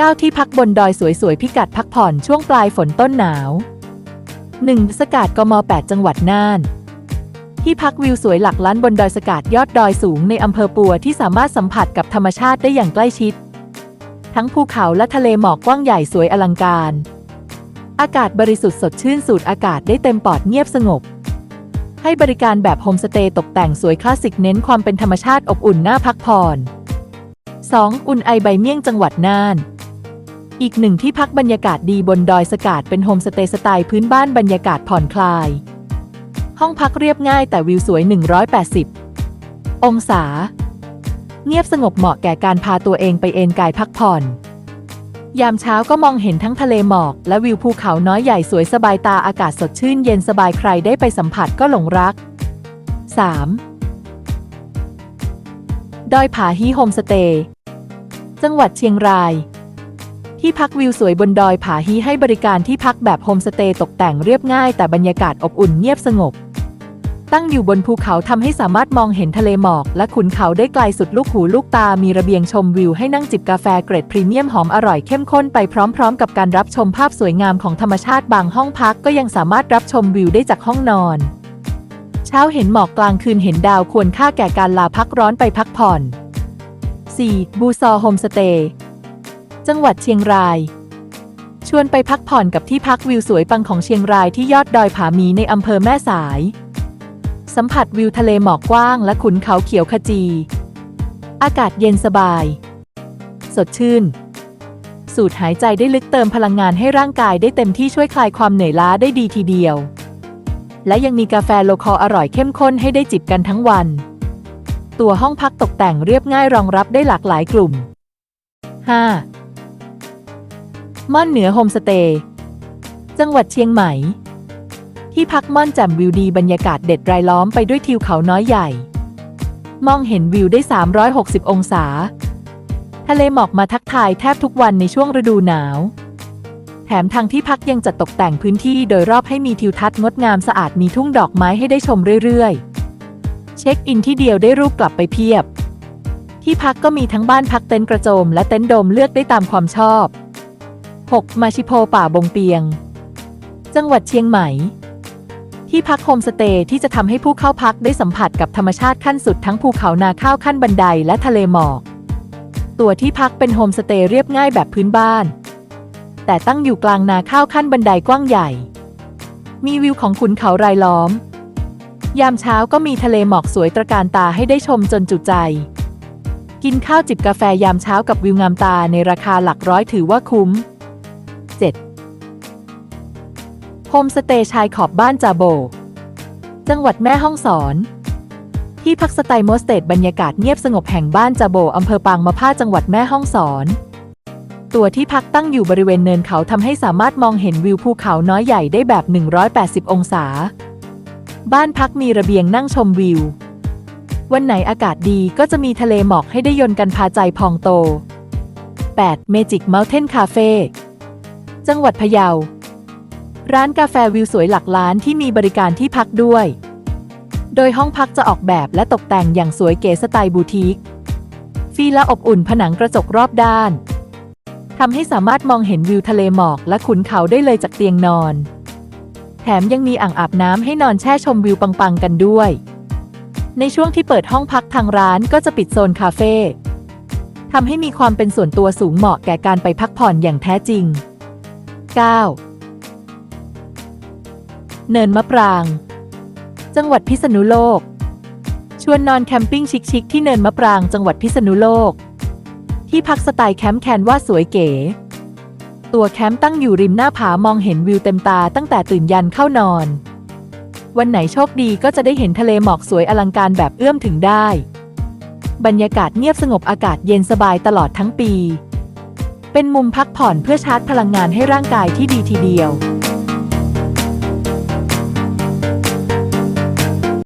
9 ที่พักบนดอยสวยๆ พิกัดพักผ่อนช่วงปลายฝนต้นหนาว 1. สกาดกม 8 จังหวัดน่าน ที่พักวิวสวยหลักล้านบนดอยสกาดยอดดอยสูงในอำเภอปัวที่สามารถสัมผัสกับธรรมชาติได้อย่างใกล้ชิด ทั้งภูเขาและทะเลหมอกกว้างใหญ่สวยอลังการ อากาศบริสุทธิ์สดชื่นสูดอากาศได้เต็มปอดเงียบสงบให้บริการแบบโฮมสเตย์ตกแต่งสวยคลาสสิกเน้นความเป็นธรรมชาติอบอุ่นน่าพักผ่อน 2. อุ่นไอใบเมี่ยงจังหวัดน่าน อีกหนึ่งที่พักบรรยากาศดีบนดอยสกาดเป็นโฮมสเตย์สไตล์พื้นบ้านบรรยากาศผ่อนคลาย ห้องพักเรียบง่ายแต่วิวสวย 180 องศา เงียบสงบเหมาะแก่การพาตัวเองไปเอนกายพักผ่อน ยามเช้าก็มองเห็นทั้งทะเลหมอกและวิวภูเขาน้อยใหญ่สวยสบายตาอากาศสดชื่นเย็นสบายใครได้ไปสัมผัสก็หลงรัก 3. ดอยผาฮีโฮมสเตย์ จังหวัดเชียงราย ที่พักวิวสวยบนดอยผาฮีให้บริการที่พักแบบโฮมสเตย์ตกแต่งเรียบง่ายแต่บรรยากาศอบอุ่นเงียบสงบ ตั้งอยู่บนภูเขาทำให้สามารถมองเห็นทะเลหมอก และขุนเขาได้ไกลสุดลูกหูลูกตามีระเบียงชมวิวให้นั่งจิบกาแฟเกรดพรีเมียมหอมอร่อยเข้มข้นไปพร้อมๆ กับการรับชมภาพสวยงามของธรรมชาติบางห้องพักก็ยังสามารถรับชมวิวได้จากห้องนอน เช้าเห็นหมอกกลางคืนเห็นดาวควรค่าแก่การลาพักร้อนไปพักผ่อน 4. บูซอโฮมสเตย์ จังหวัดเชียงราย ชวนไปพักผ่อนกับที่พักวิวสวยปังของเชียงรายที่ยอดดอยผาหมีในอำเภอแม่สาย สัมผัสวิวทะเลหมอกกว้างและขุนเขาเขียวขจี อากาศเย็นสบาย สดชื่น สูดหายใจได้ลึกเติมพลังงานให้ร่างกายได้เต็มที่ช่วยคลายความเหนื่อยล้าได้ดีทีเดียว และยังมีกาแฟโลคอลอร่อยเข้มข้นให้ได้จิบกันทั้งวัน ตัวห้องพักตกแต่งเรียบง่ายรองรับได้หลากหลายกลุ่ม 5. ม่อนเหนือโฮมสเตย์จังหวัดเชียงใหม่ ที่พักม่อนแจ่มวิวดีบรรยากาศเด็ดรายล้อมไปด้วยทิวเขาน้อยใหญ่ มองเห็นวิวได้ 360 องศา ทะเลหมอกมาทักทายแทบทุกวันในช่วงฤดูหนาว แถมทางที่พักยังจัดตกแต่งพื้นที่โดยรอบให้มีทิวทัศน์งดงามสะอาดมีทุ่งดอกไม้ให้ได้ชมเรื่อยๆ เช็คอินที่เดียวได้รูปกลับไปเพียบ ที่พักก็มีทั้งบ้านพักเต็นท์กระโจมและเต็นท์โดมเลือกได้ตามความชอบ 6. มาชิโพป่าบงเปียง จังหวัดเชียงใหม่ ที่พักโฮมสเตย์ที่จะทำให้ผู้เข้าพักได้สัมผัสกับธรรมชาติขั้นสุดทั้งภูเขานาข้าวขั้นบันไดและทะเลหมอก ตัวที่พักเป็นโฮมสเตย์เรียบง่ายแบบพื้นบ้าน แต่ตั้งอยู่กลางนาข้าวขั้นบันไดกว้างใหญ่ มีวิวของขุนเขารายล้อม ยามเช้าก็มีทะเลหมอกสวยตระการตาให้ได้ชมจนจุใจกินข้าวจิบกาแฟยามเช้ากับวิวงามตาในราคาหลักร้อยถือว่าคุ้ม 7. โฮมสเตย์ชายขอบบ้านจาโบ จังหวัดแม่ฮ่องสอน ที่พักสไตล์โมสเตดบรรยากาศเงียบสงบแห่งบ้านจาโบอำเภอปางมะผ้าจังหวัดแม่ฮ่องสอน ตัวที่พักตั้งอยู่บริเวณเนินเขาทำให้สามารถมองเห็นวิวภูเขาน้อยใหญ่ได้แบบ 180 องศา บ้านพักมีระเบียงนั่งชมวิว วันไหนอากาศดีก็จะมีทะเลหมอกให้ได้ยนต์กันพาใจพองโต 8. Magic Mountain Cafe จังหวัดพะเยา ร้านกาแฟวิวสวยหลักล้านที่มีบริการที่พักด้วย โดยห้องพักจะออกแบบและตกแต่งอย่างสวยเก๋สไตล์บูติก ฟีละอบอุ่นผนังกระจกรอบด้านทำให้สามารถมองเห็นวิวทะเลหมอกและขุนเขาได้เลยจากเตียงนอน แถมยังมีอ่างอาบน้ำให้นอนแช่ชมวิวปังๆกันด้วย ในช่วงที่เปิดห้องพักทางร้านก็จะปิดโซนคาเฟ่ทำให้มีความเป็นส่วนตัวสูงเหมาะแก่การไปพักผ่อนอย่างแท้จริง 9. เนินมะปราง จังหวัดพิษณุโลก ชวนนอนแคมปิ้งชิคๆที่เนินมะปรางจังหวัดพิษณุโลก ที่พักสไตล์แคมป์แคนว่าสวยเก๋ ตัวแคมป์ตั้งอยู่ริมหน้าผามองเห็นวิวเต็มตาตั้งแต่ตื่นยันเข้านอน วันไหนโชคดีก็จะได้เห็นทะเลหมอกสวยอลังการแบบเอื้อมถึงได้ บรรยากาศเงียบสงบอากาศเย็นสบายตลอดทั้งปี เป็นมุมพักผ่อนเพื่อชาร์จพลังงานให้ร่างกายที่ดีทีเดียว